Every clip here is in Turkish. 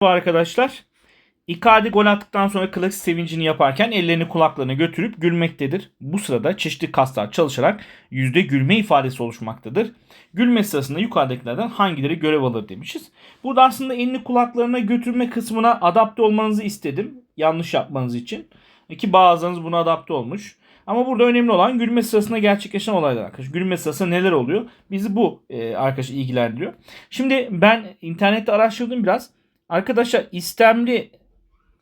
Arkadaşlar Icardi gol attıktan sonra klasik sevincini yaparken ellerini kulaklarına götürüp gülmektedir. Bu sırada çeşitli kaslar çalışarak yüzde gülme ifadesi oluşmaktadır. Gülme sırasında yukarıdakilerden hangileri görev alır demişiz. Burada aslında elini kulaklarına götürme kısmına adapte olmanızı istedim. Yanlış yapmanız için. Ki bazılarınız buna adapte olmuş. Ama burada önemli olan gülme sırasında gerçekleşen olaylar arkadaşlar. Gülme sırasında neler oluyor? Bizi bu e, arkadaşlar ilgilendiriyor. Şimdi ben internette araştırdım biraz. Arkadaşlar istemli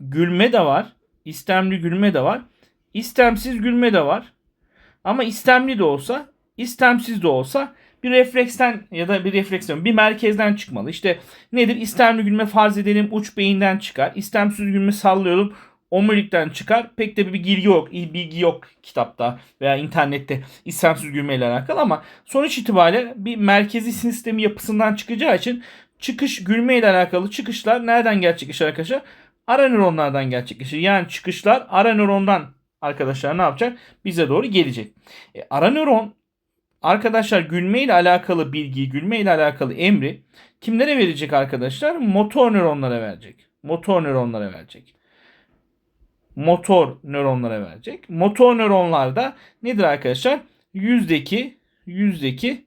gülme de var. İstemli gülme de var. İstemsiz gülme de var. Ama istemli de olsa, istemsiz de olsa bir refleksten ya da bir refleksiyon, bir merkezden çıkmalı. İşte nedir? İstemli gülme farz edelim uç beyinden çıkar. İstemsiz gülme sallıyorum omurilikten çıkar. Pek de bir bilgi yok, bilgi yok kitapta veya internette istemsiz gülmeyle alakalı ama sonuç itibariyle bir merkezi sistemi yapısından çıkacağı için çıkış gülme ile alakalı çıkışlar nereden gerçekleşir arkadaşlar? Ara nöronlardan gerçekleşir. Yani çıkışlar ara nörondan arkadaşlar ne yapacak? Bize doğru gelecek. E, ara nöron arkadaşlar gülme ile alakalı bilgiyi, gülme ile alakalı emri kimlere verecek arkadaşlar? Motor nöronlara verecek. Motor nöronlara verecek. Motor nöronlara verecek. Motor nöronlarda nedir arkadaşlar? Yüzdeki yüzdeki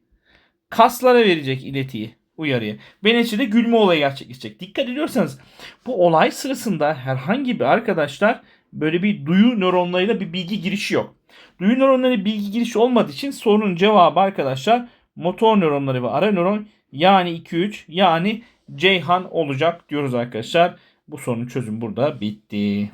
kaslara verecek iletiyi, uyarıyı. Ve neticede gülme olayı gerçekleşecek. Dikkat ediyorsanız bu olay sırasında herhangi bir arkadaşlar böyle bir duyu nöronlarıyla bir bilgi girişi yok. Duyu nöronları bilgi girişi olmadığı için sorunun cevabı arkadaşlar motor nöronları ve ara nöron yani 2-3 yani Ceyhan olacak diyoruz arkadaşlar. Bu sorunun çözümü burada bitti.